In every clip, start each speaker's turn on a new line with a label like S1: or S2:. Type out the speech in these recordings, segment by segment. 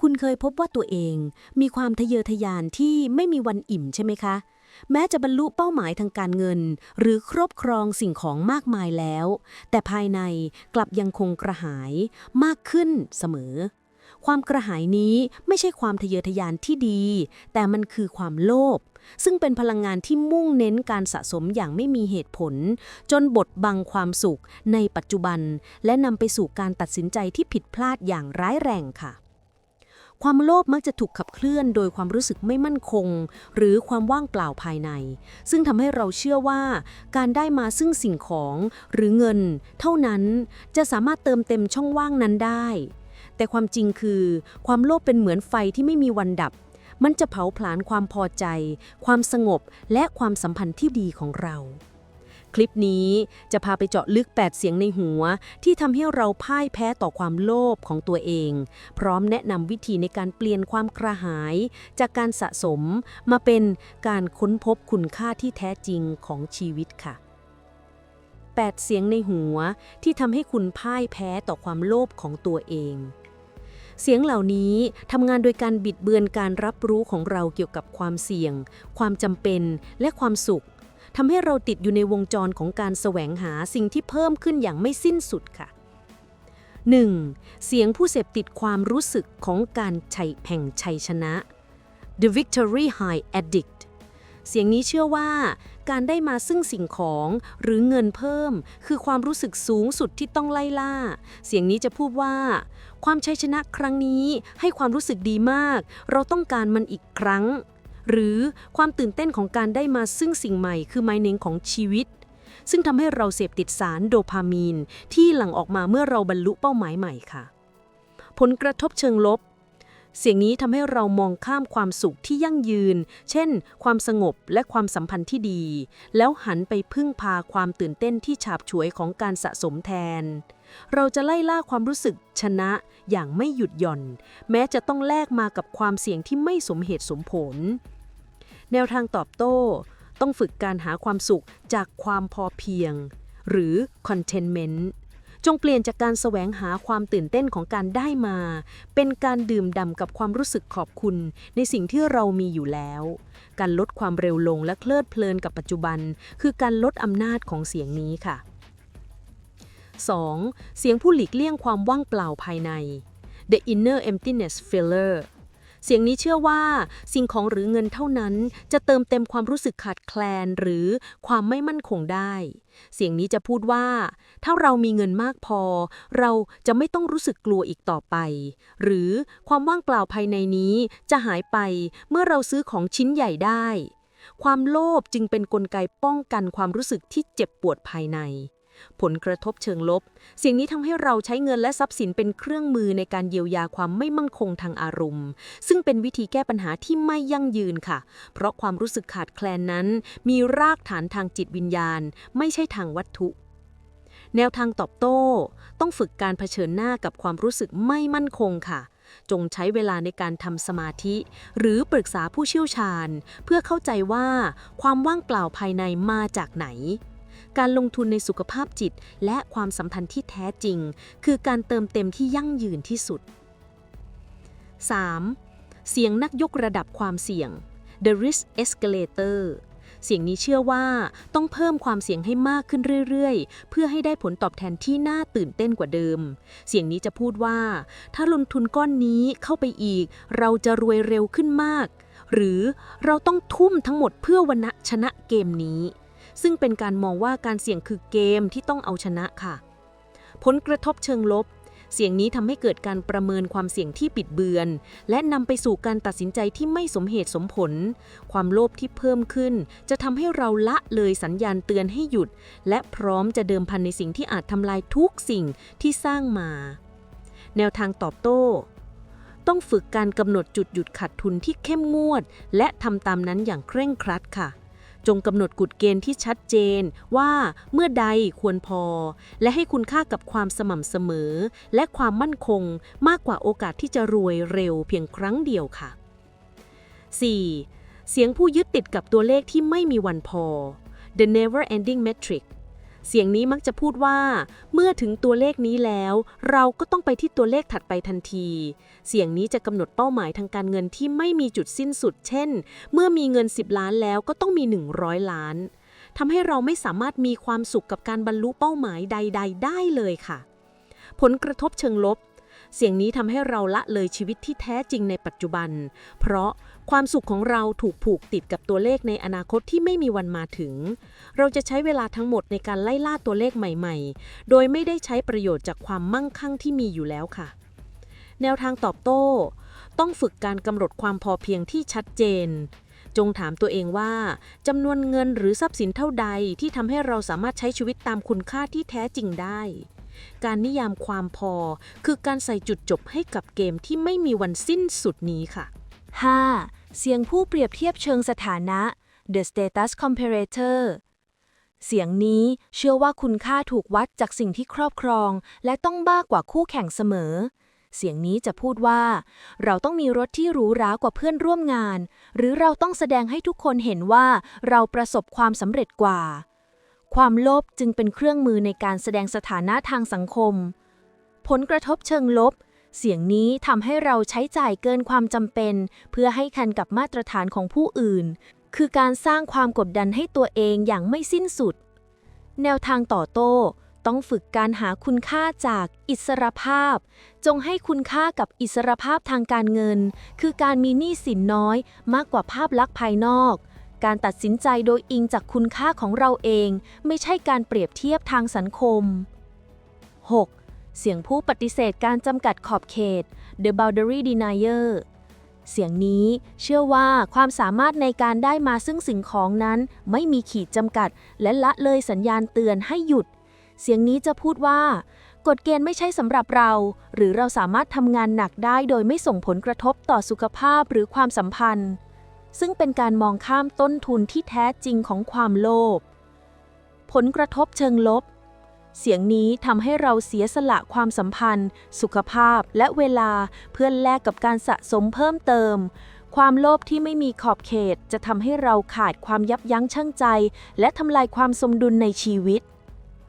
S1: คุณเคยพบว่าตัวเองมีความทะเยอทะยานที่ไม่มีวันอิ่มใช่ไหมคะ แม้จะบรรลุเป้าหมายทางการเงิน หรือครอบครองสิ่งของมากมายแล้ว แต่ภายในกลับยังคงกระหายมากขึ้นเสมอ ความกระหายนี้ไม่ใช่ความทะเยอทะยานที่ดี แต่มันคือความโลภซึ่งเป็นพลังงานที่มุ่งเน้นการสะสมอย่างไม่มีเหตุผล จนบดบังความสุขในปัจจุบัน และนำไปสู่การตัดสินใจที่ผิดพลาดอย่างร้ายแรงค่ะ ความโลภมักจะถูกขับเคลื่อนโดยความรู้สึกไม่มั่นคง หรือความว่างเปล่าภายใน ซึ่งทำให้เราเชื่อว่า การได้มาซึ่งสิ่งของหรือเงิน เท่านั้นจะสามารถเติมเต็มช่องว่างนั้นได้ แต่ความจริงคือ ความโลภเป็นเหมือนไฟที่ไม่มีวันดับ มันจะเผาผลาญความพอใจ ความสงบและความสัมพันธ์ที่ดีของเรา คลิปนี้จะพาไปเจาะลึก 8 เสียงในหัว ที่ทำให้เราพ่ายแพ้ต่อความโลภของตัวเอง พร้อมแนะนำวิธีในการเปลี่ยนความกระหาย จากการสะสมมาเป็นการค้นพบคุณค่าที่แท้จริงของชีวิตค่ะ 8 เสียงในหัวที่ทำให้คุณพ่ายแพ้ต่อความโลภของตัวเองเสียงเหล่านี้ทำงานโดยการบิดเบือนการรับรู้ของเราเกี่ยวกับความเสี่ยง ความจำเป็น และความสุข ทำให้เราติดอยู่ในวงจรของการแสวงหาสิ่งที่เพิ่มขึ้นอย่างไม่สิ้นสุดค่ะ 1. เสียงผู้เสพติดความรู้สึกของการชัยแห่งชัยชนะ The Victory High Addict เสียงนี้เชื่อว่า การได้มาซึ่งสิ่งของหรือเงินเพิ่ม คือความรู้สึกสูงสุดที่ต้องไล่ล่า เสียงนี้จะพูดว่า ความชัยชนะครั้งนี้ให้ความรู้สึกดีมาก เราต้องการมันอีกครั้ง หรือความตื่นเต้นของการได้มาซึ่งสิ่งใหม่คือไมเนงของชีวิต ซึ่งทำให้เราเสพติดสารโดพามีน ที่หลั่งออกมาเมื่อเราบรรลุเป้าหมายใหม่ค่ะ ผลกระทบเชิงลบ เสียงนี้ทำให้เรามองข้ามความสุขที่ยั่งยืน เช่น ความสงบและความสัมพันธ์ที่ดี แล้วหันไปพึ่งพาความตื่นเต้นที่ฉาบฉวยของการสะสมแทนเราจะไล่ล่าความรู้สึกชนะอย่างไม่หยุดหย่อน แม้จะต้องแลกมากับความเสี่ยงที่ไม่สมเหตุสมผล แนวทางตอบโต้ ต้องฝึกการหาความสุขจากความพอเพียง หรือ contentment จงเปลี่ยนจากการแสวงหาความตื่นเต้นของการได้มา เป็นการดื่มด่ำกับความรู้สึกขอบคุณ ในสิ่งที่เรามีอยู่แล้ว การลดความเร็วลงและเพลิดเพลินกับปัจจุบัน คือการลดอำนาจของเสียงนี้ค่ะ 2. เสียงผู้หลีกเลี่ยงความว่างเปล่าภายใน The inner emptiness filler เสียงนี้เชื่อว่า สิ่งของหรือเงินเท่านั้น จะเติมเต็มความรู้สึกขาดแคลนหรือความไม่มั่นคงได้ เสียงนี้จะพูดว่า ถ้าเรามีเงินมากพอ เราจะไม่ต้องรู้สึกกลัวอีกต่อไป หรือความว่างเปล่าภายในนี้จะหายไปเมื่อเราซื้อของชิ้นใหญ่ได้ ความโลภจึงเป็นนกลไกป้องกันความรู้สึกที่เจ็บปวดภายใน ผลกระทบเชิงลบ สิ่งนี้ทำให้เราใช้เงินและทรัพย์สินเป็นเครื่องมือในการเยียวยาความไม่มั่นคงทางอารมณ์ ซึ่งเป็นวิธีแก้ปัญหาที่ไม่ยั่งยืนค่ะ เพราะความรู้สึกขาดแคลนนั้น มีรากฐานทางจิตวิญญาณ ไม่ใช่ทางวัตถุ แนวทางตอบโต้ ต้องฝึกการเผชิญหน้ากับความรู้สึกไม่มั่นคงค่ะจงใช้เวลาในการทำสมาธิ หรือปรึกษาผู้เชี่ยวชาญ เพื่อเข้าใจว่าความว่างเปล่าภายในมาจากไหน การลงทุนในสุขภาพจิต และความสัมพันธ์ที่แท้จริง คือการเติมเต็มที่ยั่งยืนที่สุด 3. เสียงนักยกระดับความเสี่ยง The Risk Escalator เสียงนี้เชื่อว่าต้องเพิ่มความเสี่ยงให้มากขึ้นเรื่อยๆ เพื่อให้ได้ผลตอบแทนที่น่าตื่นเต้นกว่าเดิม เสียงนี้จะพูดว่า ถ้าลงทุนก้อนนี้เข้าไปอีก เราจะรวยเร็วขึ้นมาก หรือเราต้องทุ่มทั้งหมดเพื่อวันชนะเกมนี้ ซึ่งเป็นการมองว่าการเสี่ยงคือเกมที่ต้องเอาชนะค่ะ ผลกระทบเชิงลบ เสียงนี้ทำให้เกิดการประเมินความเสี่ยงที่ปิดเบือน และนำไปสู่การตัดสินใจที่ไม่สมเหตุสมผล ความโลภที่เพิ่มขึ้น จะทำให้เราละเลยสัญญาณเตือนให้หยุด และพร้อมจะเดิมพันในสิ่งที่อาจทำลายทุกสิ่งที่สร้างมา แนวทางตอบโต้ต้องฝึกการกำหนดจุดหยุดขาดทุนที่เข้มงวด และทำตามนั้นอย่างเคร่งครัดค่ะ จงกำหนดกฎเกณฑ์ที่ชัดเจนว่าเมื่อใดควรพอ และให้คุณค่ากับความสม่ำเสมอ และความมั่นคงมากกว่าโอกาสที่จะรวยเร็วเพียงครั้งเดียวค่ะ 4. เสียงผู้ยึดติดกับตัวเลขที่ไม่มีวันพอ The Never Ending Metric เสียงนี้มักจะพูดว่า เมื่อถึงตัวเลขนี้แล้ว เราก็ต้องไปที่ตัวเลขถัดไปทันที เสียงนี้จะกำหนดเป้าหมายทางการเงินที่ไม่มีจุดสิ้นสุด เช่น เมื่อมีเงิน 10 ล้านแล้วก็ต้องมี 100 ล้านทำให้เราไม่สามารถมีความสุขกับการบรรลุเป้าหมายใด ๆ ได้เลยค่ะ ผลกระทบเชิงลบ เสียงนี้ทำให้เราละเลยชีวิตที่แท้จริงในปัจจุบัน เพราะ ความสุขของเราถูกผูกติดกับตัวเลขในอนาคตที่ไม่มีวันมาถึง เราจะใช้เวลาทั้งหมดในการไล่ล่าตัวเลขใหม่ๆ โดยไม่ได้ใช้ประโยชน์จากความมั่งคั่งที่มีอยู่แล้วค่ะ แนวทางตอบโต้ ต้องฝึกการกำหนดความพอเพียงที่ชัดเจน จงถามตัวเองว่าจำนวนเงินหรือทรัพย์สินเท่าใดที่ทำให้เราสามารถใช้ชีวิตตามคุณค่าที่แท้จริงได้ การนิยามความพอคือการใส่จุดจบให้กับเกมที่ไม่มีวันสิ้นสุดนี้ค่ะ
S2: 5. เสียงผู้เปรียบเทียบเชิงสถานะ The Status Comparator เสียงนี้เชื่อว่าคุณค่าถูกวัดจากสิ่งที่ครอบครอง และต้องบ้ากว่าคู่แข่งเสมอ เสียงนี้จะพูดว่า เราต้องมีรถที่หรูหรากว่าเพื่อนร่วมงาน หรือเราต้องแสดงให้ทุกคนเห็นว่าเราประสบความสำเร็จกว่า ความโลภจึงเป็นเครื่องมือในการแสดงสถานะทางสังคม ผลกระทบเชิงลบ เสียงนี้ทำให้เราใช้จ่ายเกินความจำเป็น เพื่อให้ทันกับมาตรฐานของผู้อื่น คือการสร้างความกดดันให้ตัวเองอย่างไม่สิ้นสุด แนวทางต่อโต้ต้องฝึกการหาคุณค่าจากอิสรภาพ จงให้คุณค่ากับอิสรภาพทางการเงิน คือการมีหนี้สินน้อยมากกว่าภาพลักษณ์ภายนอก การตัดสินใจโดยอิงจากคุณค่าของเราเอง ไม่ใช่การเปรียบเทียบทางสังคม 6. เสียงผู้ปฏิเสธการจำกัดขอบเขต The Boundary Denier เสียงนี้เชื่อว่าความสามารถในการได้มาซึ่งสิ่งของนั้นไม่มีขีดจำกัด และละเลยสัญญาณเตือนให้หยุด เสียงนี้จะพูดว่า กฎเกณฑ์ไม่ใช่สำหรับเรา หรือเราสามารถทำงานหนักได้โดยไม่ส่งผลกระทบต่อสุขภาพหรือความสัมพันธ์ ซึ่งเป็นการมองข้ามต้นทุนที่แท้จริงของความโลภผลกระทบเชิงลบ เสียงนี้ทำให้เราเสียสละความสัมพันธ์ สุขภาพและเวลาเพื่อแลกกับการสะสมเพิ่มเติม ความโลภที่ไม่มีขอบเขตจะทำให้เราขาดความยับยั้งชั่งใจ และทำลายความสมดุลในชีวิต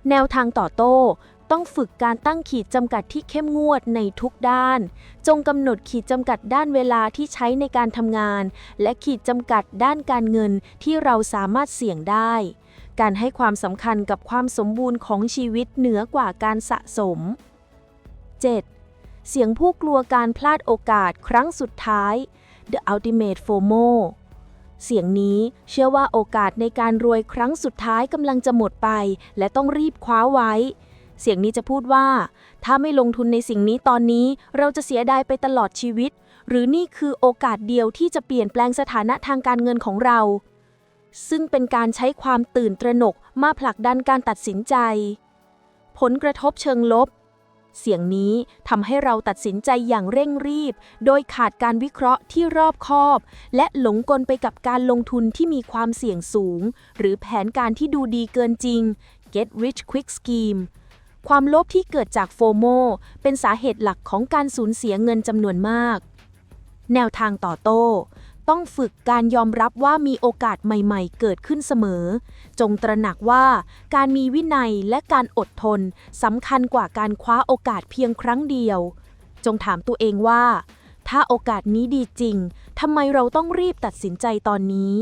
S2: แนวทางต่อโต้ต้องฝึกการตั้งขีดจำกัดที่เข้มงวดในทุกด้าน จงกำหนดขีดจำกัดด้านเวลาที่ใช้ในการทำงาน และขีดจำกัดด้านการเงินที่เราสามารถเสี่ยงได้ การให้ความสำคัญกับความสมบูรณ์ของชีวิตเหนือกว่าการสะสม 7. เสียงผู้กลัวการพลาดโอกาสครั้งสุดท้าย The Ultimate FOMO เสียงนี้เชื่อว่าโอกาสในการรวยครั้งสุดท้ายกำลังจะหมดไป และต้องรีบคว้าไว้ เสียงนี้จะพูดว่า ถ้าไม่ลงทุนในสิ่งนี้ตอนนี้เราจะเสียดายไปตลอดชีวิต หรือนี่คือโอกาสเดียวที่จะเปลี่ยนแปลงสถานะทางการเงินของเรา ซึ่งเป็นการใช้ความตื่นตระหนกมาผลักดันการตัดสินใจ ผลกระทบเชิงลบ เสียงนี้ทำให้เราตัดสินใจอย่างเร่งรีบ โดยขาดการวิเคราะห์ที่รอบคอบ และหลงกลไปกับการลงทุนที่มีความเสี่ยงสูง หรือแผนการที่ดูดีเกินจริง get rich quick scheme ความโลภที่เกิดจากโฟโมเป็นสาเหตุหลักของการสูญเสียเงินจำนวนมาก แนวทางต่อโต้ ต้องฝึกการยอมรับว่ามีโอกาสใหม่ๆ เกิดขึ้นเสมอ จงตระหนักว่าการมีวินัยและการอดทนสำคัญกว่าการคว้าโอกาสเพียงครั้งเดียว จงถามตัวเองว่า ถ้าโอกาสนี้ดีจริงทำไมเราต้องรีบตัดสินใจตอนนี้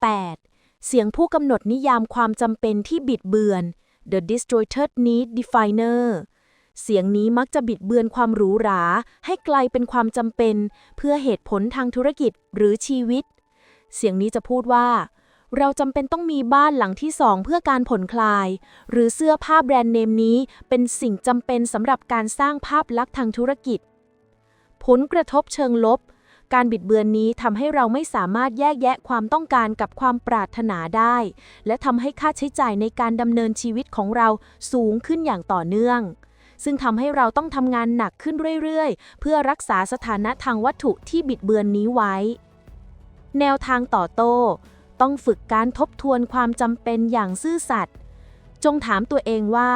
S2: 8. เสียงผู้กำหนดนิยามความจำเป็นที่บิดเบือน The Distorted Need Definer เสียงนี้มักจะบิดเบือนความหรูหรา ให้กลายเป็นความจำเป็น เพื่อเหตุผลทางธุรกิจหรือชีวิต เสียงนี้จะพูดว่า เราจำเป็นต้องมีบ้านหลังที่สองเพื่อการผ่อนคลาย หรือเสื้อผ้าแบรนด์เนมนี้ เป็นสิ่งจำเป็นสำหรับการสร้างภาพลักษณ์ทางธุรกิจ ผลกระทบเชิงลบ การบิดเบือนนี้ทำให้เราไม่สามารถแยกแยะความต้องการกับความปรารถนาได้ และทำให้ค่าใช้จ่ายในการดำเนินชีวิตของเราสูงขึ้นอย่างต่อเนื่อง ซึ่งทำให้เราต้องทำงานหนักขึ้นเรื่อยๆ เพื่อรักษาสถานะทางวัตถุที่บิดเบือนนี้ไว้ แนวทางต่อโต้ ต้องฝึกการทบทวนความจำเป็นอย่างซื่อสัตย์จงถามตัวเองว่า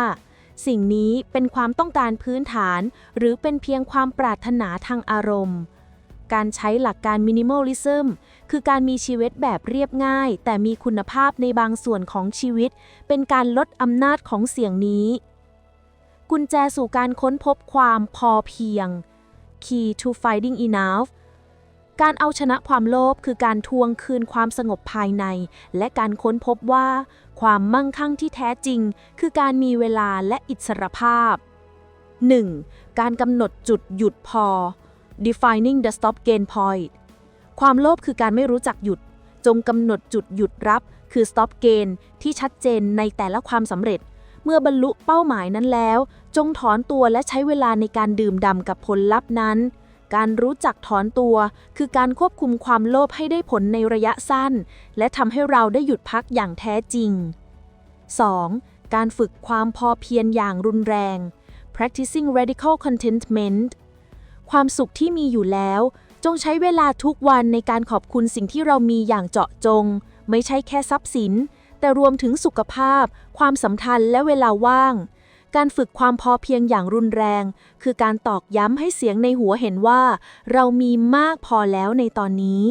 S2: สิ่งนี้เป็นความต้องการพื้นฐาน หรือเป็นเพียงความปรารถนาทางอารมณ์การใช้หลักการ minimalism คือการมีชีวิตแบบเรียบง่าย แต่มีคุณภาพในบางส่วนของชีวิต เป็นการลดอำนาจของเสียงนี้ กุญแจสู่การค้นพบความพอเพียง Key to finding enough การเอาชนะความโลภคือการทวงคืนความสงบภายใน และการค้นพบว่า ความมั่งคั่งที่แท้จริง คือการมีเวลาและอิสรภาพ 1. การกำหนดจุดหยุดพอ defining the stop gain point ความโลภคือการไม่รู้จักหยุด จงกำหนดจุดหยุดรับ คือ stop gain ที่ชัดเจนในแต่ละความสำเร็จ เมื่อบรรลุเป้าหมายนั้นแล้ว จงถอนตัวและใช้เวลาในการดื่มด่ำกับผลลัพธ์นั้น การรู้จักถอนตัว คือการควบคุมความโลภให้ได้ผลในระยะสั้น และทำให้เราได้หยุดพักอย่างแท้จริง 2. การฝึกความพอเพียงอย่างรุนแรง practicing radical contentment ความสุขที่มีอยู่แล้ว จงใช้เวลาทุกวันในการขอบคุณสิ่งที่เรามีอย่างเจาะจง ไม่ใช่แค่ทรัพย์สิน แต่รวมถึงสุขภาพ ความสัมพันธ์และเวลาว่าง การฝึกความพอเพียงอย่างรุนแรง คือการตอกย้ำให้เสียงในหัวเห็นว่า เรามีมากพอแล้วในตอนนี้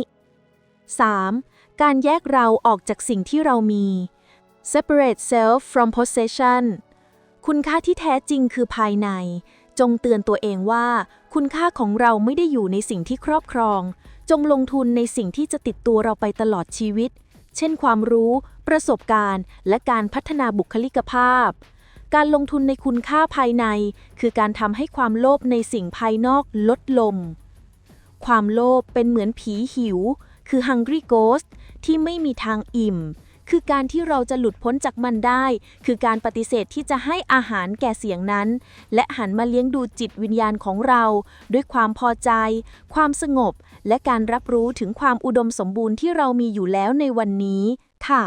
S2: 3. การแยกเราออกจากสิ่งที่เรามี separate self from possession คุณค่าที่แท้จริงคือภายใน จงเตือนตัวเองว่า คุณค่าของเราไม่ได้อยู่ในสิ่งที่ครอบครอง จงลงทุนในสิ่งที่จะติดตัวเราไปตลอดชีวิต เช่นความรู้ ประสบการณ์ และการพัฒนาบุคลิกภาพ การลงทุนในคุณค่าภายใน คือการทำให้ความโลภในสิ่งภายนอกลดลง ความโลภเป็นเหมือนผีหิว คือ hungry ghost ที่ไม่มีทางอิ่ม คือการที่เราจะหลุดพ้นจากมันได้ คือการปฏิเสธที่จะให้อาหารแก่เสียงนั้น และหันมาเลี้ยงดูจิตวิญญาณของเรา ด้วยความพอใจ ความสงบ และการรับรู้ถึงความอุดมสมบูรณ์ที่เรามีอยู่แล้วในวันนี้ค่ะ